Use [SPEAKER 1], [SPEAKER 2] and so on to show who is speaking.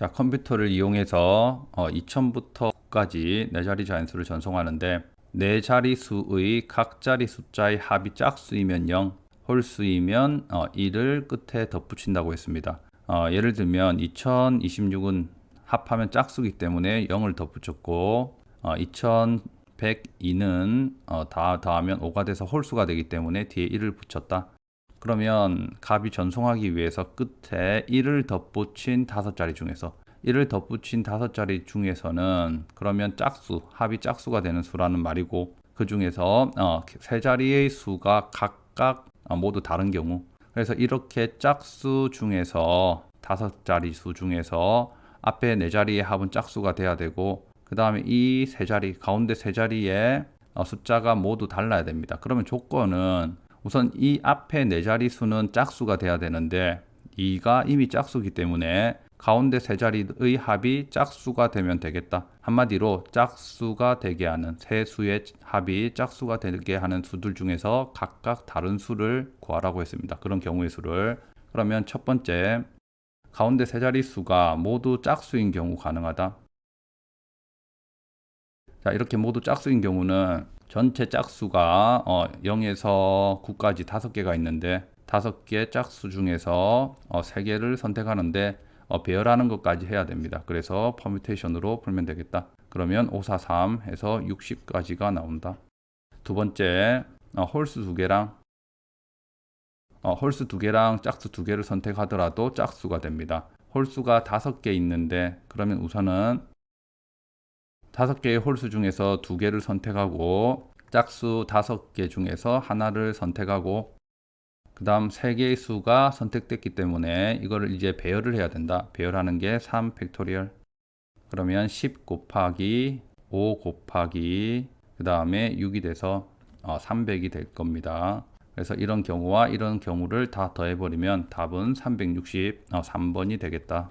[SPEAKER 1] 자, 컴퓨터를 이용해서 어, 2000부터까지 네 자리 자연수를 전송하는데 네 자리 수의 각 자리 숫자의 합이 짝수이면 0, 홀수이면 어, 1을 끝에 덧붙인다고 했습니다. 어, 예를 들면 2026은 합하면 짝수기 때문에 0을 덧붙였고 어, 2102는 어, 다 더하면 5가 돼서 홀수가 되기 때문에 뒤에 1을 붙였다. 그러면 값이 전송하기 위해서 끝에 1을 덧붙인 다섯 자리 중에서 1을 덧붙인 다섯 자리 중에서는 그러면 짝수, 합이 짝수가 되는 수라는 말이고 그 중에서 어, 세 자리의 수가 각각 어, 모두 다른 경우 그래서 이렇게 짝수 중에서 다섯 자리 수 중에서 앞에 네 자리의 합은 짝수가 돼야 되고 그 다음에 이 세 자리 가운데 세 자리의 어, 숫자가 모두 달라야 됩니다. 그러면 조건은 우선 이 앞에 네 자리 수는 짝수가 돼야 되는데 2가 이미 짝수기 때문에 가운데 세 자리의 합이 짝수가 되면 되겠다. 한마디로 짝수가 되게 하는 세 수의 합이 짝수가 되게 하는 수들 중에서 각각 다른 수를 구하라고 했습니다. 그런 경우의 수를. 그러면 첫 번째 가운데 세 자리 수가 모두 짝수인 경우 가능하다. 자, 이렇게 모두 짝수인 경우는 전체 짝수가 어, 0에서 9까지 다섯 개가 있는데 다섯 개 짝수 중에서 어, 세 개를 선택하는데 어, 배열하는 것까지 해야 됩니다. 그래서 퍼뮤테이션으로 풀면 되겠다. 그러면 543 해서 60까지가 나온다. 두 번째 어, 홀수 두 개랑 어, 홀수 두 개랑 짝수 두 개를 선택하더라도 짝수가 됩니다. 홀수가 다섯 개 있는데 그러면 우선은 다섯 개의 홀수 중에서 두 개를 선택하고 짝수 다섯 개 중에서 하나를 선택하고 그 다음 세 개의 수가 선택됐기 때문에 이거를 이제 배열을 해야 된다. 배열하는 게 3 팩토리얼 그러면 10 곱하기 5 곱하기 그 다음에 6이 돼서 어, 300이 될 겁니다. 그래서 이런 경우와 이런 경우를 다 더해버리면 답은 363번이 되겠다.